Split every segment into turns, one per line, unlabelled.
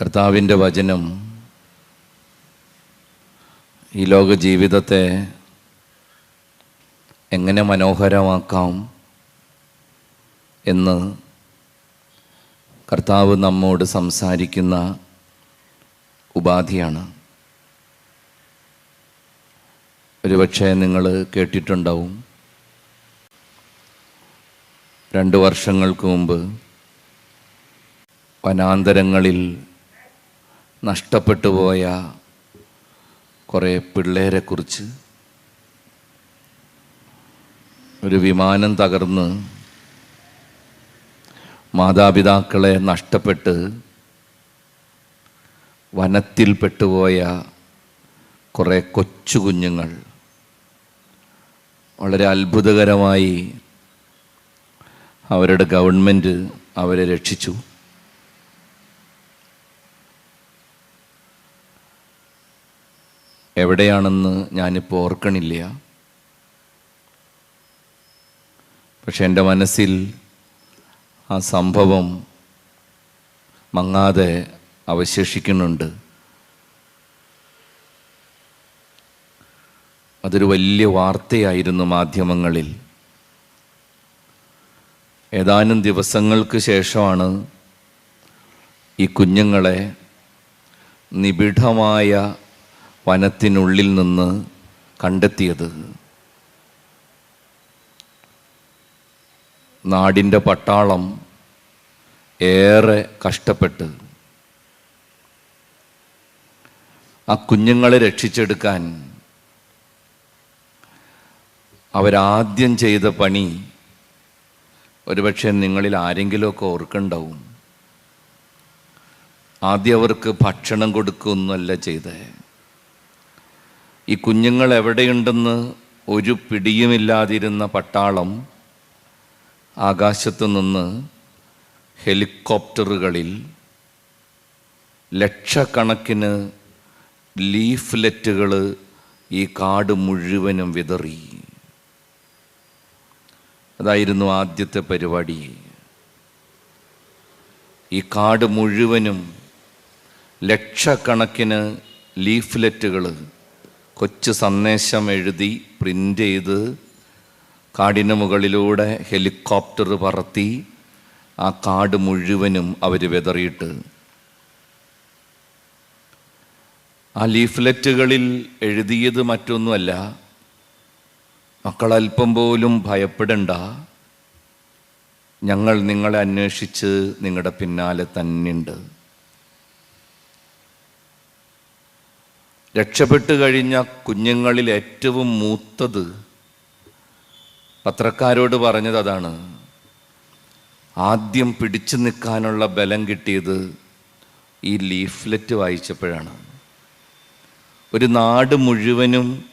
കർത്താവിന്റെ വചനം ഈ ലോക ജീവിതത്തെ എങ്ങനെ മനോഹരമാക്കാം എന്ന് കർത്താവ് നമ്മോട് സംസാരിക്കുന്ന ഉപാധിയാണ്. ഒരുപക്ഷെ നിങ്ങൾ കേട്ടിട്ടുണ്ടാവും. രണ്ട് വർഷങ്ങൾക്ക് മുമ്പ് വനാന്തരങ്ങളിൽ നഷ്ടപ്പെട്ടു പോയ കുറേ പിള്ളേരെക്കുറിച്ച് ഒരു വിമാനം തകർന്ന് മാതാപിതാക്കളെ നഷ്ടപ്പെട്ട് വനത്തിൽ പെട്ടുപോയ കുറേ കൊച്ചു കുഞ്ഞുങ്ങൾ വളരെ അത്ഭുതകരമായി അവരുടെ ഗവൺമെന്റ് അവരെ രക്ഷിച്ചു. എവിടെയാണെന്ന് ഞാനിപ്പോൾ ഓർക്കണില്ല. പക്ഷെ എന്റെ മനസ്സിൽ ആ സംഭവം മങ്ങാതെ അവശേഷിക്കുന്നുണ്ട്. അതൊരു വലിയ വാർത്തയായിരുന്നു മാധ്യമങ്ങളിൽ. ഏതാനും ദിവസങ്ങൾക്ക് ശേഷമാണ് ഈ കുഞ്ഞുങ്ങളെ നിബിഡമായ വനത്തിനുള്ളിൽ നിന്ന് കണ്ടെത്തിയത്. നാടിന്റെ പട്ടാളം ഏറെ കഷ്ടപ്പെട്ട്. ആ കുഞ്ഞുങ്ങളെ രക്ഷിച്ചെടുക്കാൻ അവരാദ്യം ചെയ്ത പണി ഒരുപക്ഷെ നിങ്ങളിൽ ആരെങ്കിലുമൊക്കെ ഓർക്കുണ്ടാവും ആദ്യം അവർക്ക് ഭക്ഷണം കൊടുക്കുന്നല്ല ചെയ്തേ ഈ കുഞ്ഞുങ്ങൾ എവിടെയുണ്ടെന്ന് ഒരു പിടിയുമില്ലാതിരുന്ന പട്ടാളം ആകാശത്തു നിന്ന് ഹെലികോപ്റ്ററുകളിൽ ലക്ഷക്കണക്കിന് ലീഫ്ലെറ്റുകൾ ഈ കാട് മുഴുവനും വിതറി. അതായിരുന്നു ആദ്യത്തെ പരിപാടി. ഈ കാട് മുഴുവനും ലക്ഷക്കണക്കിന് ലീഫ്ലെറ്റുകൾ കൊച്ചു സന്ദേശം എഴുതി പ്രിന്റ് ചെയ്ത് കാടിന് മുകളിലൂടെ ഹെലികോപ്റ്റർ പറത്തി ആ കാട് മുഴുവനും അവർ വെതറിയിട്ട്. ആ ലീഫ്ലെറ്റുകളിൽ എഴുതിയത് മറ്റൊന്നുമല്ല. മക്കളൽപ്പം പോലും ഭയപ്പെടണ്ട. ഞങ്ങൾ നിങ്ങളെ അന്വേഷിച്ച് നിങ്ങളുടെ പിന്നാലെ തന്നെയുണ്ട് രക്ഷപ്പെട്ടു കഴിഞ്ഞ കുഞ്ഞുങ്ങളിൽ ഏറ്റവും മൂത്തത് പത്രക്കാരോട് പറഞ്ഞത് അതാണ്. ആദ്യം പിടിച്ചു നിൽക്കാനുള്ള ബലം കിട്ടിയത് ഈ ലീഫ്ലെറ്റ് വായിച്ചപ്പോഴാണ്. ഒരു നാട് മുഴുവനും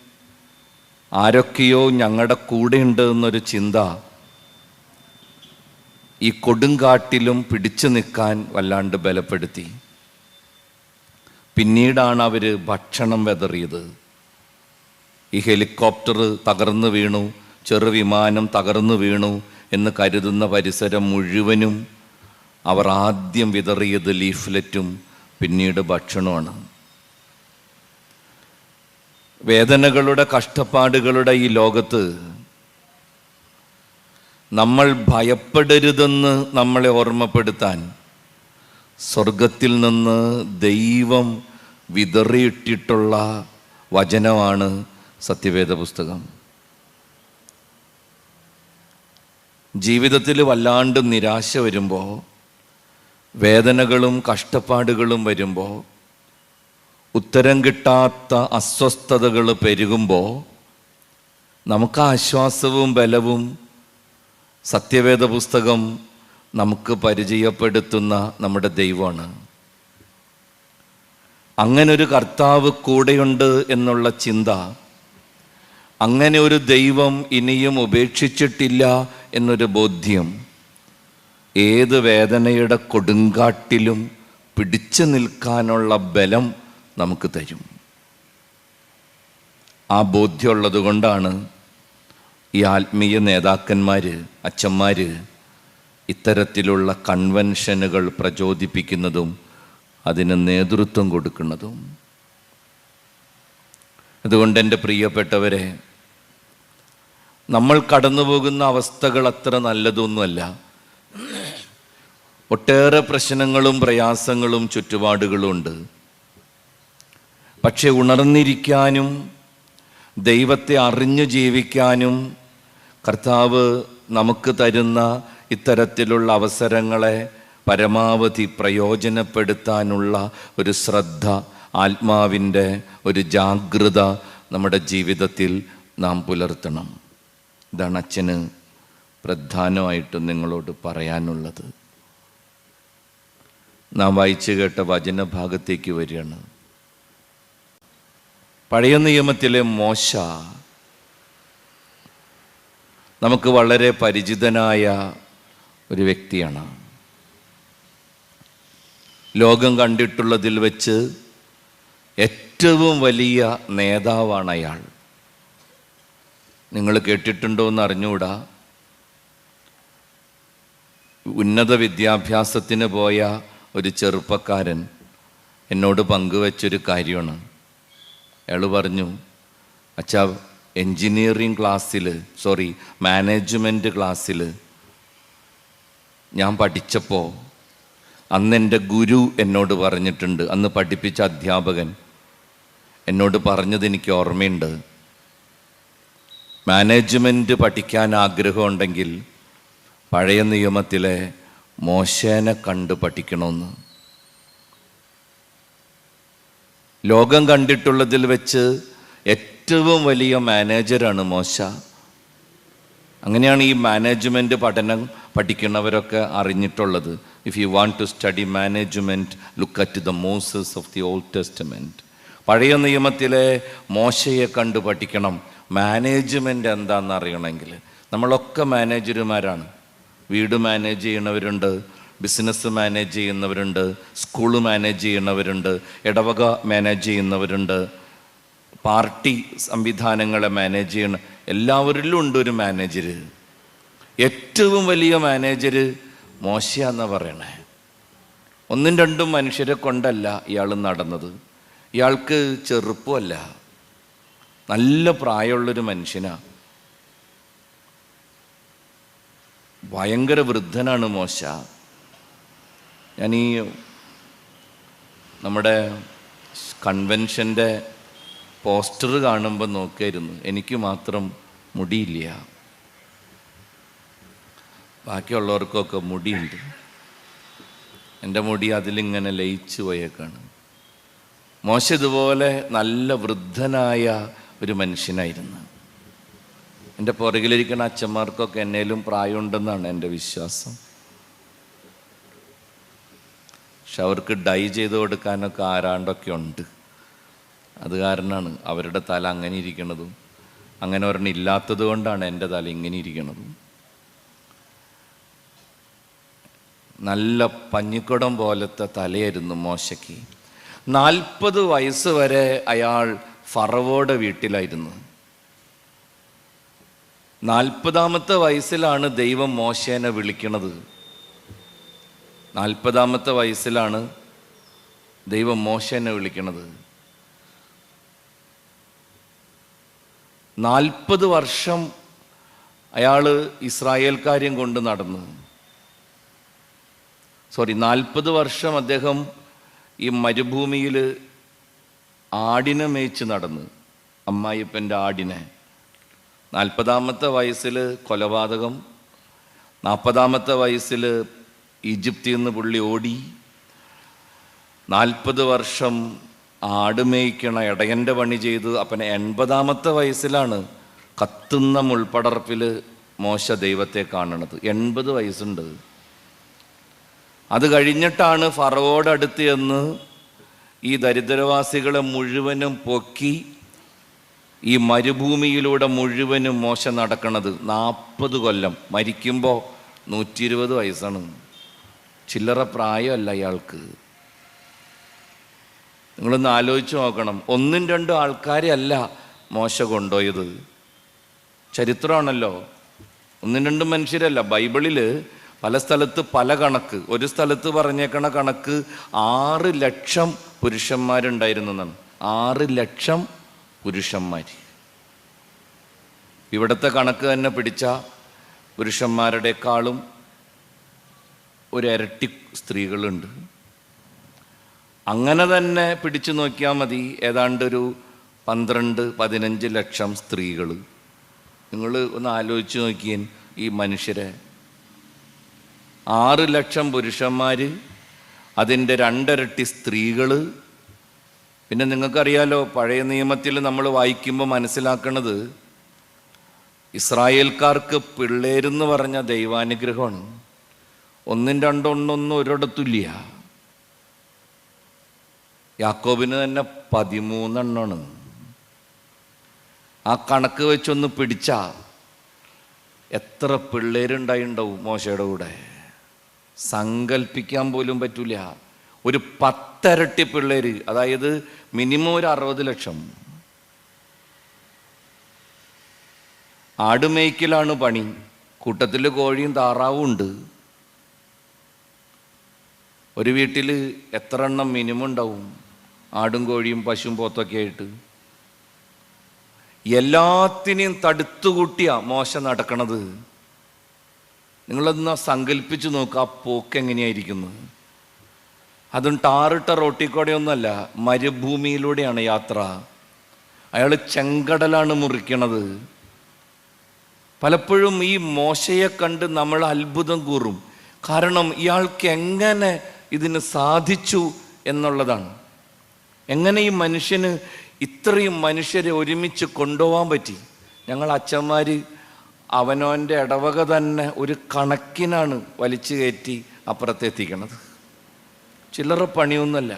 ആരൊക്കെയോ ഞങ്ങളുടെ കൂടെയുണ്ട് എന്നൊരു ചിന്ത ഈ കൊടുങ്കാട്ടിലും പിടിച്ചു നിൽക്കാൻ വല്ലാണ്ട് ബലപ്പെടുത്തി. പിന്നീടാണ് അവർ ഭക്ഷണം വെതറിയത്. ഈ ഹെലികോപ്റ്റർ തകർന്നു വീണു ചെറുവിമാനം തകർന്നു വീണു എന്ന് കരുതുന്ന പരിസരം മുഴുവനും അവർ ആദ്യം വിതറിയത് ലീഫ്ലെറ്റും പിന്നീട് ഭക്ഷണമാണ് വേദനകളുടെ കഷ്ടപ്പാടുകളുടെ ഈ ലോകത്ത് നമ്മൾ ഭയപ്പെടരുതെന്ന് നമ്മളെ ഓർമ്മപ്പെടുത്താൻ സ്വർഗത്തിൽ നിന്ന് ദൈവം വിതറിയിട്ടിട്ടുള്ള വചനമാണ് സത്യവേദ പുസ്തകം ജീവിതത്തിൽ വല്ലാണ്ട് നിരാശ വരുമ്പോൾ വേദനകളും കഷ്ടപ്പാടുകളും വരുമ്പോൾ ഉത്തരം കിട്ടാത്ത അസ്വസ്ഥതകൾ പെരുകുമ്പോൾ നമുക്ക് ആശ്വാസവും ബലവും സത്യവേദ പുസ്തകം നമുക്ക് പരിചയപ്പെടുത്തുന്ന നമ്മുടെ ദൈവമാണ്. അങ്ങനെ ഒരു കർത്താവ് കൂടെയുണ്ട് എന്നുള്ള ചിന്ത അങ്ങനെ ഒരു ദൈവം ഇനിയും ഉപേക്ഷിച്ചിട്ടില്ല എന്നൊരു ബോധ്യം ഏത് വേദനയുടെ കൊടുങ്കാട്ടിലും പിടിച്ചു നിൽക്കാനുള്ള ബലം നമുക്ക് തരും. ആ ബോധ്യമുള്ളത് കൊണ്ടാണ് ഈ ആത്മീയ നേതാക്കന്മാർ അച്ഛന്മാർ ഇത്തരത്തിലുള്ള കൺവെൻഷനുകൾ പ്രചോദിപ്പിക്കുന്നതും അതിന് നേതൃത്വം കൊടുക്കുന്നതും. അതുകൊണ്ട് എന്റെ പ്രിയപ്പെട്ടവരെ നമ്മൾ കടന്നു പോകുന്ന അവസ്ഥകൾ അത്ര നല്ലതൊന്നുമല്ല. ഒട്ടേറെ പ്രശ്നങ്ങളും പ്രയാസങ്ങളും ചുറ്റുപാടുകളും ഉണ്ട്. പക്ഷെ ഉണർന്നിരിക്കാനും ദൈവത്തെ അറിഞ്ഞു ജീവിക്കാനും കർത്താവ് നമുക്ക് തരുന്ന ഇത്തരത്തിലുള്ള അവസരങ്ങളെ പരമാവധി പ്രയോജനപ്പെടുത്താനുള്ള ഒരു ശ്രദ്ധ ആത്മാവിന്റെ ഒരു ജാഗ്രത നമ്മുടെ ജീവിതത്തിൽ നാം പുലർത്തണം. ഇതാണ് അച്ഛന് പ്രധാനമായിട്ടും നിങ്ങളോട് പറയാനുള്ളത്. നാം വായിച്ചു കേട്ട വചനഭാഗത്തേക്ക് വരികയാണ്. പഴയ നിയമത്തിലെ മോശ നമുക്ക് വളരെ പരിചിതനായ ഒരു വ്യക്തിയാണ്. ലോകം കണ്ടിട്ടുള്ളതിൽ വെച്ച് ഏറ്റവും വലിയ നേതാവാണ് അയാൾ. നിങ്ങൾ കേട്ടിട്ടുണ്ടോ എന്ന് അറിഞ്ഞുകൂടാ. ഉന്നത വിദ്യാഭ്യാസത്തിന് പോയ ഒരു ചെറുപ്പക്കാരൻ എന്നോട് പങ്കുവച്ചൊരു കാര്യമാണ്. അയാൾ പറഞ്ഞു അച്ഛാ എൻജിനീയറിങ് ക്ലാസ്സിൽ സോറി മാനേജ്മെന്റ് ക്ലാസ്സിൽ ഞാൻ പഠിച്ചപ്പോൾ അന്ന് എന്റെ ഗുരു എന്നോട് പറഞ്ഞിട്ടുണ്ട് അന്ന് പഠിപ്പിച്ച അധ്യാപകൻ എന്നോട് പറഞ്ഞത് എനിക്ക് ഓർമ്മയുണ്ട്. മാനേജ്മെന്റ് പഠിക്കാൻ ആഗ്രഹമുണ്ടെങ്കിൽ പഴയ നിയമത്തിലെ മോശേനെ കണ്ട് പഠിക്കണമെന്ന്. ലോകം കണ്ടിട്ടുള്ളതിൽ വെച്ച് ഏറ്റവും വലിയ മാനേജരാണ് മോശ. അങ്ങനെയാണ് ഈ മാനേജ്മെന്റ് പഠനം പഠിക്കുന്നവരൊക്കെ അറിഞ്ഞിട്ടുള്ളത്. If you want to study management look at the Moses of the Old Testament പഴയ നിയമത്തിലെ മോശയെ കണ്ട് പഠിക്കണം. മാനേജ്മെന്റ് എന്താണെന്ന് അറിയണമെങ്കിൽ. നമ്മളൊക്കെ മാനേജർമാരാണ് വീട് മാനേജ് ചെയ്യുന്നവരുണ്ട് ബിസിനസ് മാനേജ് ചെയ്യുന്നവരുണ്ട് സ്കൂൾ മാനേജ് ചെയ്യുന്നവരുണ്ട് ഇടവക മാനേജ് ചെയ്യുന്നവരുണ്ട് പാർട്ടി സംവിധാനങ്ങളെ മാനേജ് ചെയ്യണ എല്ലാവരിലും ഉണ്ട് ഒരു മാനേജർ ഏറ്റവും വലിയ മാനേജർ മോശയാന്ന പറയണേ. ഒന്നും രണ്ടും മനുഷ്യരെ കൊണ്ടല്ല ഇയാൾ നടന്നത്. ഇയാൾക്ക് ചെറുപ്പമല്ല. നല്ല പ്രായമുള്ളൊരു മനുഷ്യനാണ് ഭയങ്കര വൃദ്ധനാണ് മോശ. ഞാൻ ഈ നമ്മുടെ കൺവെൻഷന്റെ പോസ്റ്റർ കാണുമ്പോൾ നോക്കായിരുന്നു. എനിക്ക് മാത്രം മുടിയില്ല. ബാക്കിയുള്ളവർക്കൊക്കെ മുടിയുണ്ട്. എന്റെ മുടി അതിലിങ്ങനെ ലയിച്ചു പോയേക്കാണ്. മോശ ഇതുപോലെ നല്ല വൃദ്ധനായ ഒരു മനുഷ്യനായിരുന്നു. എന്റെ പുറകിലിരിക്കുന്ന അച്ഛന്മാർക്കൊക്കെ എന്നേലും പ്രായമുണ്ടെന്നാണ് എന്റെ വിശ്വാസം. പക്ഷെ അവർക്ക് ഡൈ ചെയ്ത് കൊടുക്കാനൊക്കെ ആരാണ്ടൊക്കെ ഉണ്ട്. അത് കാരണമാണ് അവരുടെ തല അങ്ങനെ ഇരിക്കണതും. അങ്ങനെ ഒരെണ്ണം ഇല്ലാത്തത് കൊണ്ടാണ് എന്റെ തല ഇങ്ങനെ ഇരിക്കണതും. നല്ല പഞ്ഞിക്കുടം പോലത്തെ തലയായിരുന്നു മോശയ്ക്ക്. നാൽപ്പത് വയസ്സ് വരെ അയാൾ ഫറവോടെ വീട്ടിലായിരുന്നു. നാൽപ്പതാമത്തെ വയസ്സിലാണ് ദൈവം മോശേനെ വിളിക്കണത്. നാൽപ്പതാമത്തെ വയസ്സിലാണ് ദൈവം മോശേനെ വിളിക്കണത്. നാൽപ്പത് വർഷം അയാൾ ഇസ്രായേൽക്കാര്യം കൊണ്ട് നടന്നു. സോറി നാൽപ്പത് വർഷം അദ്ദേഹം ഈ മരുഭൂമിയിൽ ആടിനെ മേച്ച് നടന്നു. അമ്മായിപ്പന്റെ ആടിനെ. നാൽപ്പതാമത്തെ വയസ്സിൽ കൊലപാതകം. നാൽപ്പതാമത്തെ വയസ്സിൽ ഈജിപ്തിൽ നിന്ന് പുള്ളി ഓടി. നാൽപ്പത് വർഷം ആട് മേയ്ക്കണ ഇടയന്റെ പണി ചെയ്ത് അപ്പനെ എൺപതാമത്തെ വയസ്സിലാണ് കത്തുന്ന മുൾപ്പടർപ്പിൽ മോശ ദൈവത്തെ കാണണത്. എൺപത് വയസ്സുണ്ട്. അത് കഴിഞ്ഞിട്ടാണ് ഫറവോടടുത്ത് എന്ന് ഈ ദരിദ്രവാസികളെ മുഴുവനും പൊക്കി ഈ മരുഭൂമിയിലൂടെ മുഴുവനും മോശം നടക്കണത്. നാൽപ്പത് കൊല്ലം. മരിക്കുമ്പോൾ നൂറ്റി ഇരുപത് വയസ്സാണ്. ചില്ലറ പ്രായമല്ല അയാൾക്ക് നിങ്ങളൊന്ന് ആലോചിച്ച് നോക്കണം. ഒന്നും രണ്ടും ആൾക്കാരെ അല്ല മോശ കൊണ്ടുപോയത്. ചരിത്രമാണല്ലോ. ഒന്നും രണ്ടും മനുഷ്യരല്ല. ബൈബിളിൽ പല സ്ഥലത്ത് പല കണക്ക് ഒരു സ്ഥലത്ത് പറഞ്ഞേക്കണ കണക്ക് ആറ് ലക്ഷം പുരുഷന്മാരുണ്ടായിരുന്നു എന്നാണ്. ആറ് ലക്ഷം പുരുഷന്മാർ ഇവിടുത്തെ കണക്ക് തന്നെ പിടിച്ച പുരുഷന്മാരുടെക്കാളും ഒരു ഇരട്ടി സ്ത്രീകളുണ്ട്. അങ്ങനെ തന്നെ പിടിച്ചു നോക്കിയാൽ മതി. ഏതാണ്ട് ഒരു പന്ത്രണ്ട് പതിനഞ്ച് ലക്ഷം സ്ത്രീകൾ നിങ്ങൾ ഒന്ന് ആലോചിച്ച് നോക്കിയൻ ഈ മനുഷ്യരെ. ആറ് ലക്ഷം പുരുഷന്മാർ അതിന്റെ രണ്ടരട്ടി സ്ത്രീകൾ പിന്നെ നിങ്ങൾക്കറിയാലോ പഴയ നിയമത്തിൽ നമ്മൾ വായിക്കുമ്പോൾ മനസ്സിലാക്കണത് ഇസ്രായേൽക്കാർക്ക് പിള്ളേരെന്ന് പറഞ്ഞ ദൈവാനുഗ്രഹമാണ്. ഒന്നും രണ്ടൊന്നൊന്നും ഒരിടത്തില്ല യാക്കോബിന് തന്നെ പതിമൂന്നെണ്ണമാണ് ആ കണക്ക് വെച്ചൊന്ന് പിടിച്ച എത്ര പിള്ളേരുണ്ടായിണ്ടാവും മോശയുടെ കൂടെ. സങ്കല്പിക്കാൻ പോലും പറ്റില്ല ഒരു പത്തരട്ടി പിള്ളേര് അതായത് മിനിമം ഒരു അറുപത് ലക്ഷം. ആടുമേയ്ക്കലാണ് പണി. കൂട്ടത്തിൽ കോഴിയും താറാവും ഉണ്ട്. ഒരു വീട്ടിൽ എത്ര എണ്ണം മിനിമം ഉണ്ടാവും? ആടും കോഴിയും പശുവും പോത്തൊക്കെ ആയിട്ട്. എല്ലാത്തിനെയും തടുത്തുകൂട്ടിയ മോശ നടക്കണത്. നിങ്ങളൊന്ന് സങ്കല്പിച്ച് നോക്കുക ആ പോക്ക് എങ്ങനെയായിരിക്കുന്നത് അതും ടാറിട്ട റോട്ടിക്കൂടെയൊന്നുമല്ല മരുഭൂമിയിലൂടെയാണ് യാത്ര. അയാൾ ചെങ്കടലാണ് മുറിക്കണത്. പലപ്പോഴും ഈ മോശയെ കണ്ട് നമ്മൾ അത്ഭുതം കൂറും. കാരണം ഇയാൾക്ക് എങ്ങനെ ഇതിന് സാധിച്ചു എന്നുള്ളതാണ്. എങ്ങനെ ഈ മനുഷ്യന് ഇത്രയും മനുഷ്യരെ ഒരുമിച്ച് കൊണ്ടുപോകാൻ പറ്റി? ഞങ്ങൾ അച്ഛന്മാർ അവനോന്റെ ഇടവക തന്നെ ഒരു കണക്കിനാണ് വലിച്ചു കയറ്റി അപ്പുറത്തെത്തിക്കണത് ചില്ലറ പണിയൊന്നുമല്ല.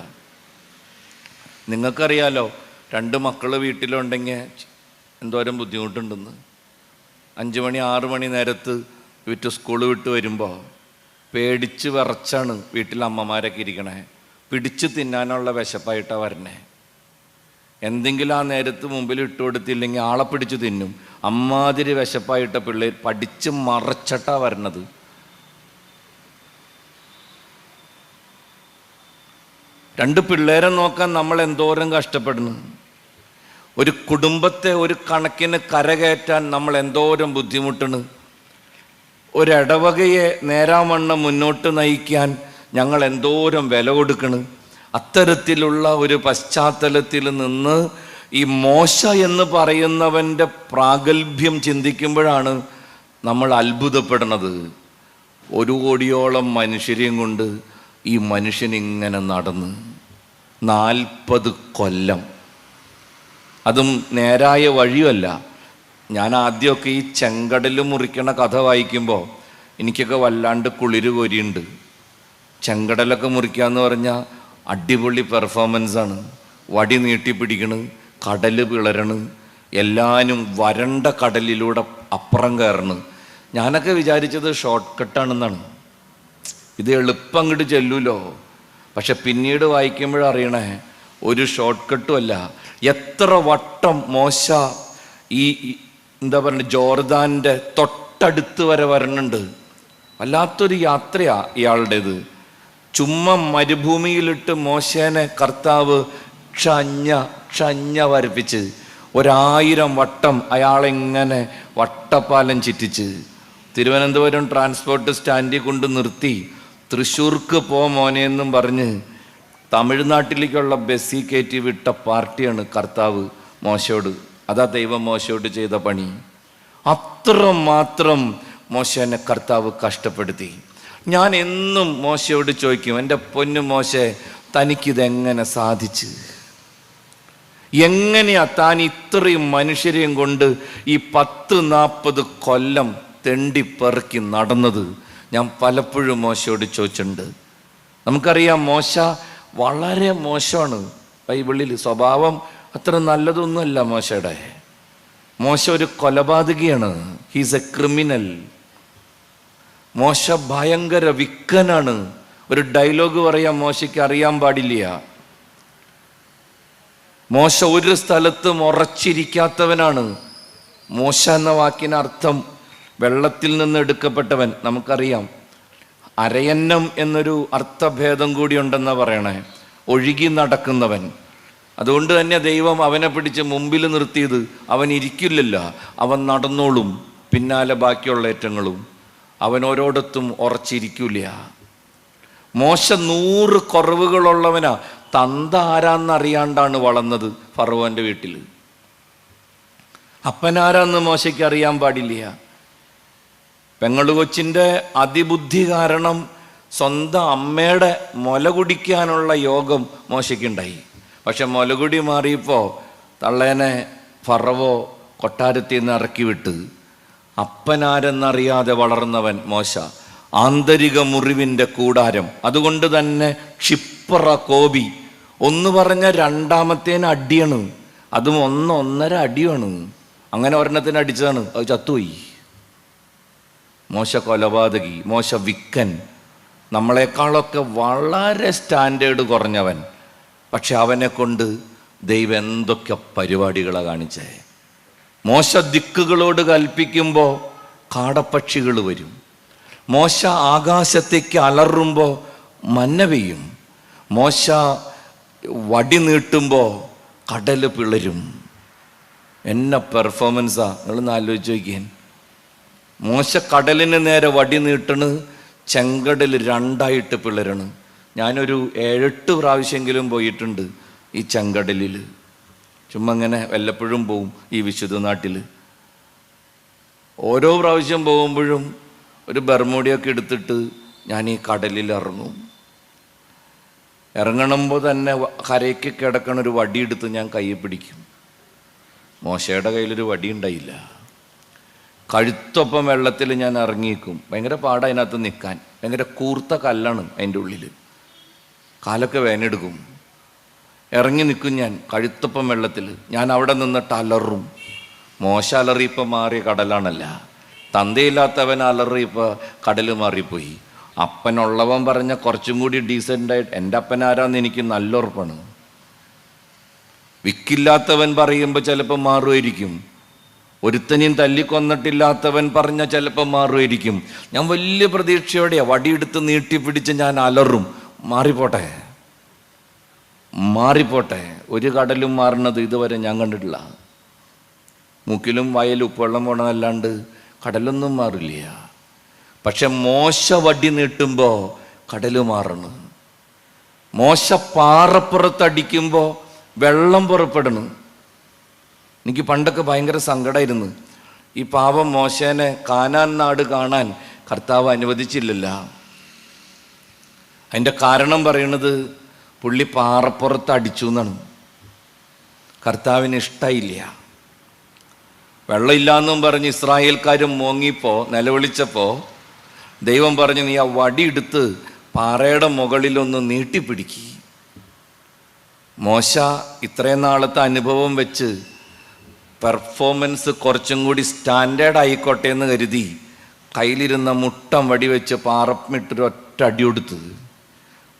നിങ്ങൾക്കറിയാലോ രണ്ട് മക്കൾ വീട്ടിലുണ്ടെങ്കിൽ എന്തോരം ബുദ്ധിമുട്ടുണ്ടെന്ന്. അഞ്ച് മണി ആറ് മണി നേരത്ത് വിറ്റ് സ്കൂൾ വിട്ട് വരുമ്പോൾ പേടിച്ച് വിറച്ചാണ് വീട്ടിൽ അമ്മമാരൊക്കെ ഇരിക്കണേ. പിടിച്ച് തിന്നാനുള്ള വിശപ്പായിട്ടാണ് വരണേ. എന്തെങ്കിലും ആ നേരത്ത് മുമ്പിൽ ഇട്ട് കൊടുത്തില്ലെങ്കിൽ ആളെ പിടിച്ചു തിന്നും. അമ്മാതിരി വിശപ്പായിട്ട പിള്ളേർ പഠിച്ച് മറച്ചിട്ടാ വരണത്. രണ്ട് പിള്ളേരെ നോക്കാൻ നമ്മൾ എന്തോരം കഷ്ടപ്പെടുന്നു. ഒരു കുടുംബത്തെ ഒരു കണക്കിന് കരകയറ്റാൻ നമ്മൾ എന്തോരം ബുദ്ധിമുട്ടണ്. ഒരിടവകയെ നേരാവണ്ണം മുന്നോട്ട് നയിക്കാൻ ഞങ്ങൾ എന്തോരം വില കൊടുക്കണ്? അത്തരത്തിലുള്ള ഒരു പശ്ചാത്തലത്തിൽ നിന്ന് ഈ മോശ എന്ന് പറയുന്നവന്റെ പ്രാഗൽഭ്യം ചിന്തിക്കുമ്പോഴാണ് നമ്മൾ അത്ഭുതപ്പെടുന്നത്. ഒരു കോടിയോളം മനുഷ്യരെയും കൊണ്ട് ഈ മനുഷ്യൻ ഇങ്ങനെ നടന്ന് നാൽപ്പത് കൊല്ലം. അതും നേരായ വഴിയല്ല ഞാൻ ആദ്യമൊക്കെ ഈ ചെങ്കടൽ മുറിക്കണ കഥ വായിക്കുമ്പോൾ എനിക്കൊക്കെ വല്ലാണ്ട് കുളിര് കോരിയുണ്ട്. ചെങ്കടലൊക്കെ മുറിക്കുക എന്ന് പറഞ്ഞാൽ അടിപൊളി പെർഫോമൻസാണ് വടി നീട്ടിപ്പിടിക്കണ് കടൽ പിളരണ് എല്ലാനും വരണ്ട കടലിലൂടെ അപ്പുറം കയറണ് ഞാനൊക്കെ വിചാരിച്ചത് ഷോർട്ട് കട്ടാണെന്നാണ് ഇത് എളുപ്പം അങ്ങോട്ട് ചെല്ലൂലോ? പക്ഷെ പിന്നീട് വായിക്കുമ്പോഴറിയണേ ഒരു ഷോർട്ട് കട്ടുമല്ല എത്ര വട്ടം മോശ ഈ എന്താ പറയുക ജോർദാന്റെ തൊട്ടടുത്ത് വരെ വരണുണ്ട്. വല്ലാത്തൊരു യാത്രയാണ് ഇയാളുടേത്. ചുമ്മാ മരുഭൂമിയിലിട്ട് മോശേനെ കർത്താവ് ക്ഷഞ്ഞ ക്ഷഞ്ഞ വരപ്പിച്ച് ഒരായിരം വട്ടം അയാളെങ്ങനെ വട്ടപ്പാലം ചിറ്റിച്ച് തിരുവനന്തപുരം ട്രാൻസ്പോർട്ട് സ്റ്റാൻഡിൽ കൊണ്ട് നിർത്തി തൃശ്ശൂർക്ക് പോ മോനെ എന്നും പറഞ്ഞ് തമിഴ്നാട്ടിലേക്കുള്ള ബസ്സിൽ കയറ്റി വിട്ട പാർട്ടിയാണ് കർത്താവ് മോശയോട്. അതാ ദൈവം മോശയോട് ചെയ്ത പണി. അത്ര മാത്രം മോശനെ കർത്താവ് കഷ്ടപ്പെടുത്തി. ഞാൻ എന്നും മോശയോട് ചോദിക്കും എന്റെ പൊന്നു മോശെ തനിക്കിതെങ്ങനെ സാധിച്ചു? എങ്ങനെയാ താൻ ഇത്രയും മനുഷ്യരെയും കൊണ്ട് ഈ പത്ത് നാൽപ്പത് കൊല്ലം തെണ്ടിപ്പെറുക്കി നടന്നത്? ഞാൻ പലപ്പോഴും മോശയോട് ചോദിച്ചിട്ടുണ്ട്. നമുക്കറിയാം മോശ വളരെ മോശമാണ്. ബൈബിളിൽ സ്വഭാവം അത്ര നല്ലതൊന്നുമല്ല മോശയുടെ. മോശ ഒരു കൊലപാതകയാണ്. ഹീസ് എ ക്രിമിനൽ മോശ ഭയങ്കര വിക്കനാണ്. ഒരു ഡയലോഗ് പറയാൻ മോശയ്ക്ക് അറിയാൻ പാടില്ല. മോശ ഒരു സ്ഥലത്തും ഉറച്ചിരിക്കാത്തവനാണ്. മോശ എന്ന വാക്കിനർത്ഥം വെള്ളത്തിൽ നിന്ന് എടുക്കപ്പെട്ടവൻ. നമുക്കറിയാം. അരയന്നം എന്നൊരു അർത്ഥഭേദം കൂടി പറയണേ. ഒഴുകി നടക്കുന്നവൻ. അതുകൊണ്ട് തന്നെ ദൈവം അവനെ പിടിച്ച് മുമ്പിൽ നിർത്തിയത് അവൻ ഇരിക്കില്ലല്ലോ. അവൻ നടന്നോളും. പിന്നാലെ ബാക്കിയുള്ള ഏറ്റങ്ങളും. അവൻ ഓരോടത്തും ഉറച്ചിരിക്കില്ല. മോശ നൂറ് കുറവുകളുള്ളവനാ. തന്ത ആരാന്നറിയാണ്ടാണ് വളർന്നത് ഫറവോന്റെ വീട്ടിൽ അപ്പനാരാന്ന് മോശയ്ക്ക് അറിയാൻ പാടില്ല. പെങ്ങളു കൊച്ചിന്റെ അതിബുദ്ധി കാരണം സ്വന്തം അമ്മയുടെ മുല കുടിക്കാനുള്ള യോഗം മോശയ്ക്കുണ്ടായി. പക്ഷെ മുലകുടി മാറിയപ്പോൾ തള്ളേനെ ഫറവോ കൊട്ടാരത്തിൽ നിന്ന് ഇറക്കി വിട്ട് അപ്പനാരെന്നറിയാതെ വളർന്നവൻ മോശ. ആന്തരിക മുറിവിന്റെ കൂടാരം. അതുകൊണ്ട് തന്നെ ക്ഷിപ്ര കോപി. ഒന്ന് പറഞ്ഞ രണ്ടാമത്തേന് അടിയാണ്. അതും ഒന്ന് ഒന്നര അടിയാണ്. അങ്ങനെ ഒരെണ്ണത്തിന് അടിച്ചതാണ്. അത് ചത്തുപോയി. മോശ കൊലപാതകി മോശ വിക്കൻ. നമ്മളെക്കാളൊക്കെ വളരെ സ്റ്റാൻഡേർഡ് കുറഞ്ഞവൻ. പക്ഷെ അവനെ കൊണ്ട് ദൈവം എന്തൊക്കെ പരിപാടികളാണ് കാണിച്ചേ. മോശ ദിക്കുകളോട് കൽപ്പിക്കുമ്പോൾ കാടപ്പക്ഷികൾ വരും. മോശ ആകാശത്തേക്ക് അലറുമ്പോൾ മഞ്ഞ പെയ്യും. മോശ വടി നീട്ടുമ്പോൾ കടൽ പിളരും. എന്ന പെർഫോമൻസാ? നിങ്ങളൊന്ന് ആലോചിച്ച് നോക്കിയാൻ മോശ കടലിന് നേരെ വടി നീട്ടണ് ചെങ്കടൽ രണ്ടായിട്ട് പിളരണ്. ഞാനൊരു ഏഴെട്ട് പ്രാവശ്യമെങ്കിലും പോയിട്ടുണ്ട് ഈ ചെങ്കടലിൽ ചുമ്മാ അങ്ങനെ വല്ലപ്പോഴും പോവും ഈ വിശുദ്ധ നാട്ടിൽ ഓരോ പ്രാവശ്യം പോകുമ്പോഴും ഒരു ബർമൂടിയൊക്കെ എടുത്തിട്ട് ഞാൻ ഈ കടലിൽ ഇറങ്ങും ഇറങ്ങണമ്പോൾ തന്നെ കരയ്ക്ക് കിടക്കണ ഒരു വടിയെടുത്ത് ഞാൻ കയ്യിൽ പിടിക്കും. മോശയുടെ കയ്യിലൊരു വടി ഉണ്ടായില്ല. കഴുത്തൊപ്പം വെള്ളത്തിൽ ഞാൻ ഇറങ്ങിയേക്കും. ഭയങ്കര പാട അതിനകത്ത് നിൽക്കാൻ ഭയങ്കര കൂർത്ത കല്ലാണ് അതിന്റെ ഉള്ളിൽ കാലൊക്കെ വേനെടുക്കും. ഇറങ്ങി നിൽക്കും ഞാൻ കഴുത്തപ്പം വെള്ളത്തിൽ. ഞാൻ അവിടെ നിന്നിട്ട് അലറും മോശ അലറി ഇപ്പം മാറിയ കടലാണല്ല. തന്തയില്ലാത്തവൻ അലറി ഇപ്പോൾ കടൽ മാറിപ്പോയി. അപ്പനുള്ളവൻ പറഞ്ഞ കുറച്ചും കൂടി ഡീസന്റായിട്ട് എന്റെ അപ്പൻ ആരാന്ന് എനിക്ക് നല്ല ഉറപ്പാണ് വിക്കില്ലാത്തവൻ പറയുമ്പോൾ ചിലപ്പോൾ മാറുമായിരിക്കും. ഒരുത്തനെയും തല്ലിക്കൊന്നിട്ടില്ലാത്തവൻ പറഞ്ഞ ചിലപ്പോൾ മാറുമായിരിക്കും. ഞാൻ വലിയ പ്രതീക്ഷയോടെയാണ് വടിയെടുത്ത് നീട്ടിപ്പിടിച്ച് ഞാൻ അലറും. മാറിപ്പോട്ടെ. മാറിപ്പോട്ടെ. ഒരു കടലും മാറുന്നത് ഇതുവരെ ഞാൻ കണ്ടിട്ടില്ല. മുക്കിലും വയലും ഉപ്പുവെള്ളം പോണതല്ലാണ്ട് കടലൊന്നും മാറില്ല. പക്ഷെ മോശ വടി നീട്ടുമ്പോൾ കടൽ മാറണം. മോശ പാറപ്പുറത്തടിക്കുമ്പോൾ വെള്ളം പുറപ്പെടണം. എനിക്ക് പണ്ടൊക്കെ ഭയങ്കര സങ്കടമായിരുന്നു ഈ പാവം മോശേനെ കാനാൻ നാട് കാണാൻ കർത്താവ് അനുവദിച്ചില്ലല്ല. അതിന്റെ കാരണം പറയണത് പുള്ളി പാറപ്പുറത്ത് അടിച്ചു എന്നാണ്. കർത്താവിന് ഇഷ്ടമില്ല വെള്ളമില്ലാന്നും പറഞ്ഞ് ഇസ്രായേൽക്കാരും മോങ്ങിപ്പോൾ നിലവിളിച്ചപ്പോൾ ദൈവം പറഞ്ഞു നീ ആ വടിയെടുത്ത് പാറയുടെ മുകളിലൊന്ന് നീട്ടിപ്പിടിക്കി. മോശ ഇത്രയും നാളത്തെ അനുഭവം വെച്ച് പെർഫോമൻസ് കുറച്ചും കൂടി സ്റ്റാൻഡേർഡ് ആയിക്കോട്ടെ എന്ന് കരുതി കയ്യിലിരുന്ന മുട്ടം വടി വെച്ച് പാറമിട്ടൊരു ഒറ്റ അടി കൊടുത്ത്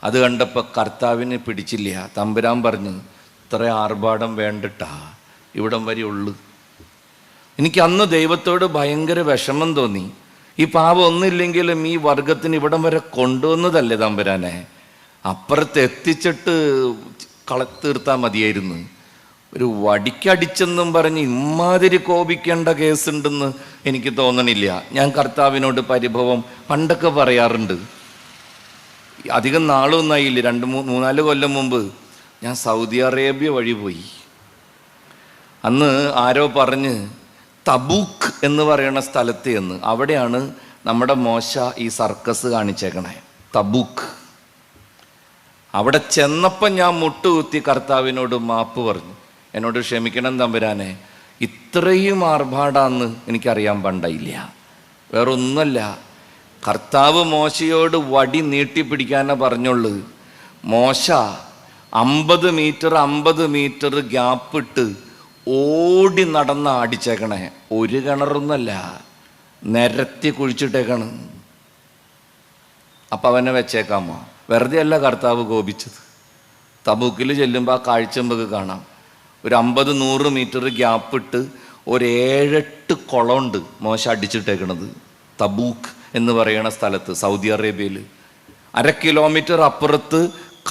അത് കണ്ടപ്പോൾ കർത്താവിനെ പിടിച്ചില്ല. തമ്പുരാൻ പറഞ്ഞു ഇത്ര ആർഭാടം വേണ്ടിട്ടാ. ഇവിടം വരെ ഉള്ളു. എനിക്ക് അന്ന് ദൈവത്തോട് ഭയങ്കര വിഷമം തോന്നി. ഈ പാപം ഒന്നുമില്ലെങ്കിലും ഈ വർഗത്തിന് ഇവിടം വരെ കൊണ്ടുവന്നതല്ലേ തമ്പുരാനെ? അപ്പുറത്ത് എത്തിച്ചിട്ട് കള തീർത്താൽ മതിയായിരുന്നു. ഒരു വടിക്കടിച്ചെന്നും പറഞ്ഞ് ഇമാതിരി കോപിക്കേണ്ട കേസുണ്ടെന്ന് എനിക്ക് തോന്നണില്ല. ഞാൻ കർത്താവിനോട് പരിഭവം പണ്ടൊക്കെ പറയാറുണ്ട്. അധികം നാളൊന്നും ആയില്ല രണ്ട് മൂ മൂന്നാൽ കൊല്ലം മുമ്പ് ഞാൻ സൗദി അറേബ്യ വഴി പോയി. അന്ന് ആരോ പറഞ്ഞ് തബൂക്ക് എന്ന് പറയുന്ന സ്ഥലത്ത് എന്ന്. അവിടെയാണ് നമ്മുടെ മോശ ഈ സർക്കസ് കാണിച്ചേക്കണേ. തബൂക്ക്. അവിടെ ചെന്നപ്പം ഞാൻ മുട്ടുകുത്തി കർത്താവിനോട് മാപ്പ് പറഞ്ഞു. എന്നോട് ക്ഷമിക്കണം തമ്പുരാനെ. ഇത്രയും ആർഭാടാന്ന് എനിക്കറിയാൻ പണ്ടയില്ല. വേറൊന്നുമല്ല. കർത്താവ് മോശയോട് വടി നീട്ടിപ്പിടിക്കാനേ പറഞ്ഞുള്ളൂ. മോശ അമ്പത് മീറ്റർ അമ്പത് മീറ്റർ ഗ്യാപ്പിട്ട് ഓടി നടന്ന അടിച്ചേക്കണേ. ഒരു കിണറൊന്നല്ല നിരത്തി കുഴിച്ചിട്ടേക്കാണ്. അപ്പം അവനെ വെച്ചേക്കാമോ? വെറുതെ അല്ല കർത്താവ് കോപിച്ചത്. തബൂക്കിൽ ചെല്ലുമ്പോൾ ആ കാഴ്ച കാണാം. ഒരു അമ്പത് നൂറ് മീറ്റർ ഗ്യാപ്പിട്ട് ഒരു ഏഴെട്ട് കുളമുണ്ട് മോശം അടിച്ചിട്ടേക്കണത്. തബൂക്ക്. എന്ന് പറയുന്ന സ്ഥലത്ത് സൗദി അറേബ്യയിൽ. അര കിലോമീറ്റർ അപ്പുറത്ത്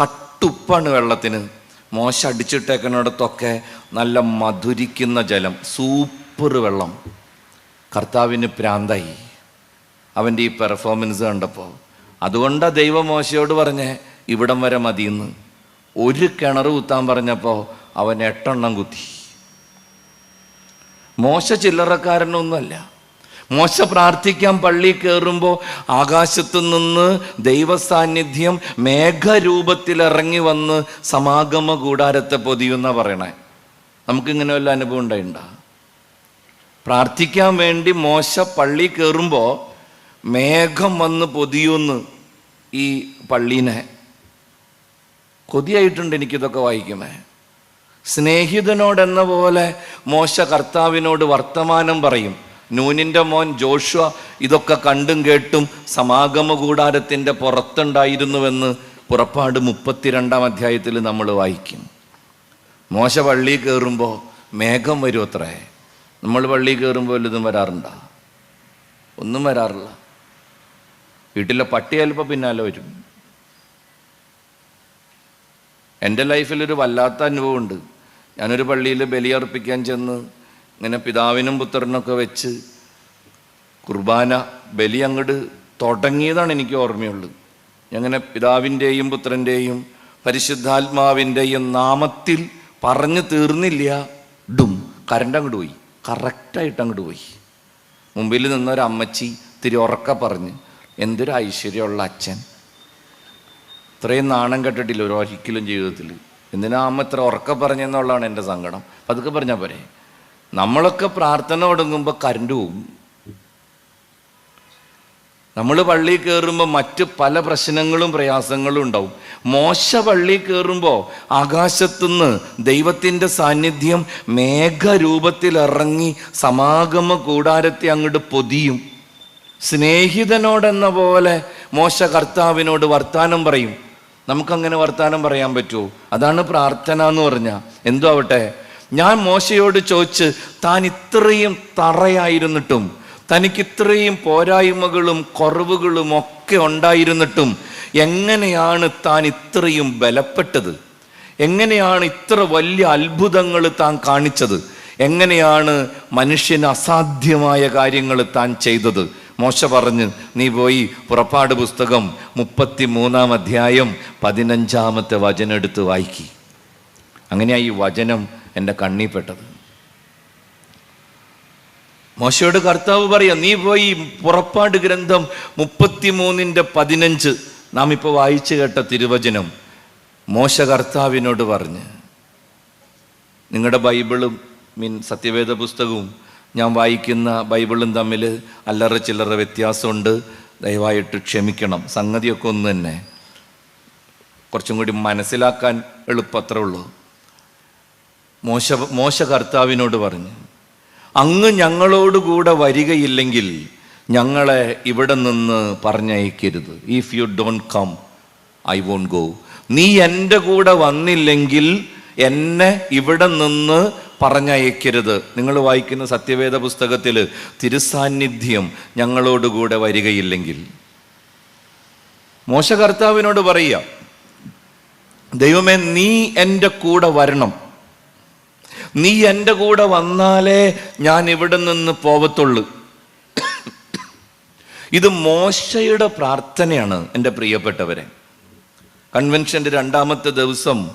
കട്ടുപ്പാണ് വെള്ളത്തിന്. മോശ അടിച്ചിട്ടേക്കുന്നിടത്തൊക്കെ നല്ല മധുരിക്കുന്ന ജലം സൂപ്പർ വെള്ളം. കർത്താവിന് പ്രാന്തായി. അവന്റെ ഈ പെർഫോമൻസ് കണ്ടപ്പോൾ അതുകൊണ്ടാണ് ദൈവം മോശയോട് പറഞ്ഞേ ഇവിടം വരെ മതിയെന്ന്. ഒരു കിണർ കുത്താൻ പറഞ്ഞപ്പോൾ അവൻ എട്ടെണ്ണം കുത്തി. മോശ ചില്ലറക്കാരനൊന്നുമല്ല. മോശ പ്രാർത്ഥിക്കാൻ പള്ളി കയറുമ്പോൾ ആകാശത്തു നിന്ന് ദൈവസാന്നിധ്യം മേഘരൂപത്തിൽ ഇറങ്ങി വന്ന് സമാഗമ കൂടാരത്തെ പൊതിയുന്ന പറയണേ. നമുക്കിങ്ങനെ വല്ല അനുഭവം ഉണ്ടായിണ്ട? പ്രാർത്ഥിക്കാൻ വേണ്ടി മോശ പള്ളി കയറുമ്പോൾ മേഘം വന്ന് പൊതിയുന്ന് ഈ പള്ളീനെ. കൊതിയായിട്ടുണ്ട് എനിക്കിതൊക്കെ വായിക്കുമേ. സ്നേഹിതനോടെന്ന പോലെ മോശ കർത്താവിനോട് വർത്തമാനം പറയും. നൂനിന്റെ മോൻ ജോഷുവ ഇതൊക്കെ കണ്ടും കേട്ടും സമാഗമ കൂടാരത്തിന്റെ പുറത്തുണ്ടായിരുന്നുവെന്ന് പുറപ്പാട് മുപ്പത്തിരണ്ടാം അധ്യായത്തിൽ നമ്മൾ വായിക്കും. മോശ പള്ളി കയറുമ്പോൾ മേഘം വരും അത്രേ. നമ്മൾ പള്ളി കയറുമ്പോൾ വല്ലതും വരാറുണ്ടോ? ഒന്നും വരാറില്ല. വീട്ടിലെ പട്ടി ചിലപ്പോൾ പിന്നാലെ വരും. എന്റെ ലൈഫിലൊരു വല്ലാത്ത അനുഭവമുണ്ട്. ഞാനൊരു പള്ളിയിൽ ബലിയർപ്പിക്കാൻ ചെന്ന് ഇങ്ങനെ പിതാവിനും പുത്രനൊക്കെ വെച്ച് കുർബാന ബലി അങ്ങോട്ട് തുടങ്ങിയതാണ് എനിക്ക് ഓർമ്മയുള്ളത്. അങ്ങനെ പിതാവിന്റെയും പുത്രന്റെയും പരിശുദ്ധാത്മാവിന്റെയും നാമത്തിൽ പറഞ്ഞു തീർന്നില്ല ഡും കരണ്ട് അങ്ങോട്ട് പോയി. കറക്റ്റായിട്ട് അങ്ങോട്ട് പോയി. മുമ്പിൽ നിന്നൊരമ്മച്ചി തിരി ഉറക്ക പറഞ്ഞ് എന്തൊരു ഐശ്വര്യമുള്ള അച്ഛൻ. ഇത്രയും നാണം കെട്ടിട്ടില്ല ഒരു ഒരിക്കലും ജീവിതത്തിൽ. എന്തിനാ അമ്മ ഇത്ര ഉറക്ക പറഞ്ഞെന്നുള്ളതാണ് എന്റെ സങ്കടം. പതുക്കെ പറഞ്ഞാൽ പോരെ. നമ്മളൊക്കെ പ്രാർത്ഥന തുടങ്ങുമ്പോൾ കരണ്ട് പോകും നമ്മൾ പള്ളി കയറുമ്പോൾ മറ്റ് പല പ്രശ്നങ്ങളും പ്രയാസങ്ങളും ഉണ്ടാവും. മോശ പള്ളി കയറുമ്പോൾ ആകാശത്തുനിന്ന് ദൈവത്തിന്റെ സാന്നിധ്യം മേഘരൂപത്തിൽ ഇറങ്ങി സമാഗമ കൂടാരത്തെ അങ്ങോട്ട് പൊതിയും. സ്നേഹിതനോടെന്ന പോലെ മോശ കർത്താവിനോട് വർത്താനം പറയും. നമുക്കങ്ങനെ വർത്താനം പറയാൻ പറ്റുമോ? അതാണ് പ്രാർത്ഥന എന്ന് പറഞ്ഞാൽ എന്തോ ആവട്ടെ ഞാൻ മോശയോട് ചോദിച്ച് താൻ ഇത്രയും തറയായിരുന്നിട്ടും തനിക്ക് ഇത്രയും പോരായ്മകളും കുറവുകളും ഒക്കെ ഉണ്ടായിരുന്നിട്ടും എങ്ങനെയാണ് താൻ ഇത്രയും ബലപ്പെട്ടത്? എങ്ങനെയാണ് ഇത്ര വലിയ അത്ഭുതങ്ങൾ താൻ കാണിച്ചത്? എങ്ങനെയാണ് മനുഷ്യന് അസാധ്യമായ കാര്യങ്ങൾ താൻ ചെയ്തത്? മോശ പറഞ്ഞ് നീ പോയി പുറപ്പാട് പുസ്തകം മുപ്പത്തി മൂന്നാം അധ്യായം പതിനഞ്ചാമത്തെ വചനം എടുത്ത് വായിക്കി. അങ്ങനെയാ ഈ വചനം എന്റെ കണ്ണിപ്പെട്ടത് മോശയോട് കർത്താവ് പറയാം നീ പോയി പുറപ്പാട് ഗ്രന്ഥം മുപ്പത്തിമൂന്നിന്റെ പതിനഞ്ച് നാം ഇപ്പോൾ വായിച്ചു കേട്ട തിരുവചനം. മോശ കർത്താവിനോട് പറഞ്ഞ് നിങ്ങളുടെ ബൈബിളും മീൻ സത്യവേദ പുസ്തകവും ഞാൻ വായിക്കുന്ന ബൈബിളും തമ്മിൽ അല്ലറ ചില്ലറ വ്യത്യാസമുണ്ട്. ദയവായിട്ട് ക്ഷമിക്കണം. സംഗതിയൊക്കെ ഒന്ന് തന്നെ. കുറച്ചും കൂടി മനസ്സിലാക്കാൻ എളുപ്പത്രേ ഉള്ളൂ. മോശ മോശ കർത്താവിനോട് പറഞ്ഞു അങ്ങ് ഞങ്ങളോടുകൂടെ വരികയില്ലെങ്കിൽ ഞങ്ങളെ ഇവിടെ നിന്ന് പറഞ്ഞയക്കരുത്. If you don't come I won't go നീ എന്റെ കൂടെ വന്നില്ലെങ്കിൽ എന്നെ ഇവിടെ നിന്ന് പറഞ്ഞയക്കരുത്. നിങ്ങൾ വായിക്കുന്ന സത്യവേദ പുസ്തകത്തിൽ തിരുസാന്നിധ്യം ഞങ്ങളോടുകൂടെ വരികയില്ലെങ്കിൽ. മോശ കർത്താവിനോട് പറയുക ദൈവമേ നീ എന്റെ കൂടെ വരണം. നീ എന്റെ കൂടെ വന്നാലേ ഞാൻ ഇവിടെ നിന്ന് പോവത്തുള്ളൂ. ഇത് മോശയുടെ പ്രാർത്ഥനയാണ് എന്റെ പ്രിയപ്പെട്ടവരെ. കൺവെൻഷന്റെ രണ്ടാമത്തെ ദിവസം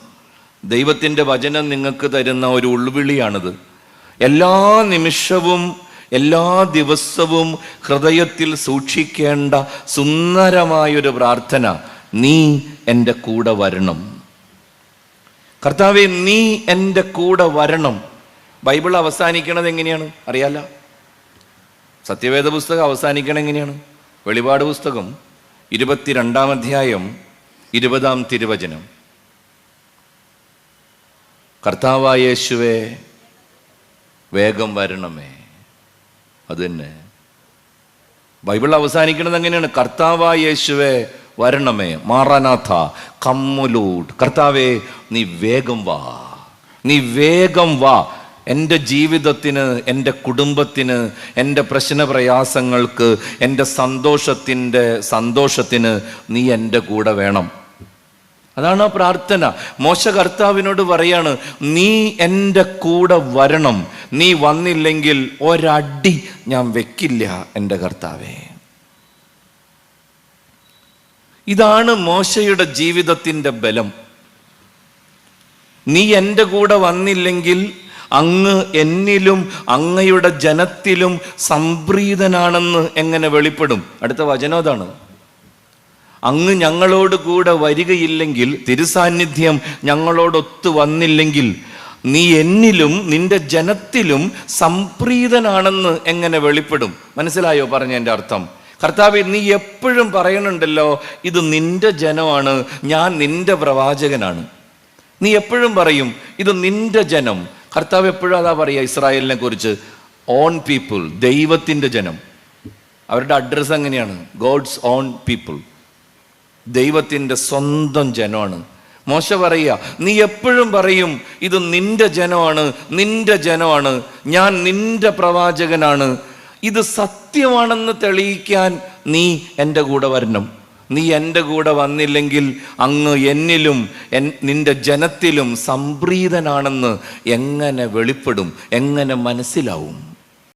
ദൈവത്തിന്റെ വചനം നിങ്ങൾക്ക് തരുന്ന ഒരു ഉൾവിളിയാണിത്. എല്ലാ നിമിഷവും എല്ലാ ദിവസവും ഹൃദയത്തിൽ സൂക്ഷിക്കേണ്ട സുന്ദരമായൊരു പ്രാർത്ഥന നീ എന്റെ കൂടെ വരണം. കർത്താവെ നീ എന്റെ കൂടെ വരണം. ബൈബിൾ അവസാനിക്കണത് എങ്ങനെയാണ്? അറിയാലോ? സത്യവേദ പുസ്തകം അവസാനിക്കണം എങ്ങനെയാണ്? വെളിപാട് പുസ്തകം ഇരുപത്തിരണ്ടാം അധ്യായം ഇരുപതാം തിരുവചനം. കർത്താവായ യേശുവേ വേഗം വരണമേ. അത് തന്നെ. ബൈബിൾ അവസാനിക്കുന്നത് എങ്ങനെയാണ്? കർത്താവായ വരണമേ മാറാനാഥ കമ്മുലൂട്ട്. കർത്താവേ നീ വേഗം വാ. നീ വേഗം വാ. എന്റെ ജീവിതത്തിന് എന്റെ കുടുംബത്തിന് എന്റെ പ്രശ്നപ്രയാസങ്ങൾക്ക് എന്റെ സന്തോഷത്തിന്റെ സന്തോഷത്തിന് നീ എന്റെ കൂടെ വേണം. അതാണ് ആ പ്രാർത്ഥന. മോശ കർത്താവിനോട് പറയാണ് നീ എന്റെ കൂടെ വരണം. നീ വന്നില്ലെങ്കിൽ ഒരടി ഞാൻ വെക്കില്ല എന്റെ കർത്താവേ. ഇതാണ് മോശയുടെ ജീവിതത്തിന്റെ ബലം. നീ എന്റെ കൂടെ വന്നില്ലെങ്കിൽ അങ്ങ് എന്നിലും അങ്ങയുടെ ജനത്തിലും സംപ്രീതനാണെന്ന് എങ്ങനെ വെളിപ്പെടും? അടുത്ത വചനം അതാണ്. അങ്ങ് ഞങ്ങളോട് കൂടെ വരികയില്ലെങ്കിൽ തിരുസാന്നിധ്യം ഞങ്ങളോടൊത്തു വന്നില്ലെങ്കിൽ നീ എന്നിലും നിന്റെ ജനത്തിലും സംപ്രീതനാണെന്ന് എങ്ങനെ വെളിപ്പെടും? മനസ്സിലായോ പറഞ്ഞ എന്റെ അർത്ഥം? കർത്താവെ നീ എപ്പോഴും പറയണുണ്ടല്ലോ ഇത് നിന്റെ ജനമാണ് ഞാൻ നിന്റെ പ്രവാചകനാണ്. നീ എപ്പോഴും പറയും ഇത് നിന്റെ ജനം. കർത്താവ് എപ്പോഴും അതാ പറയുക ഇസ്രായേലിനെ കുറിച്ച് ഓൺ പീപ്പിൾ ദൈവത്തിന്റെ ജനം. അവരുടെ അഡ്രസ്സ് എങ്ങനെയാണ്? ഗോഡ്സ് ഓൺ പീപ്പിൾ ദൈവത്തിന്റെ സ്വന്തം ജനമാണ്. മോശ പറയുക നീ എപ്പോഴും പറയും ഇത് നിന്റെ ജനമാണ് നിന്റെ ജനമാണ് ഞാൻ നിന്റെ പ്രവാചകനാണ്. ഇത് സത്യമാണെന്ന് തെളിയിക്കാൻ നീ എന്റെ കൂടെ വരണം. നീ എന്റെ കൂടെ വന്നില്ലെങ്കിൽ അങ്ങ് എന്നിലും എൻ നിന്റെ ജനത്തിലും സംപ്രീതനാണെന്ന് എങ്ങനെ വെളിപ്പെടും എങ്ങനെ മനസ്സിലാവും?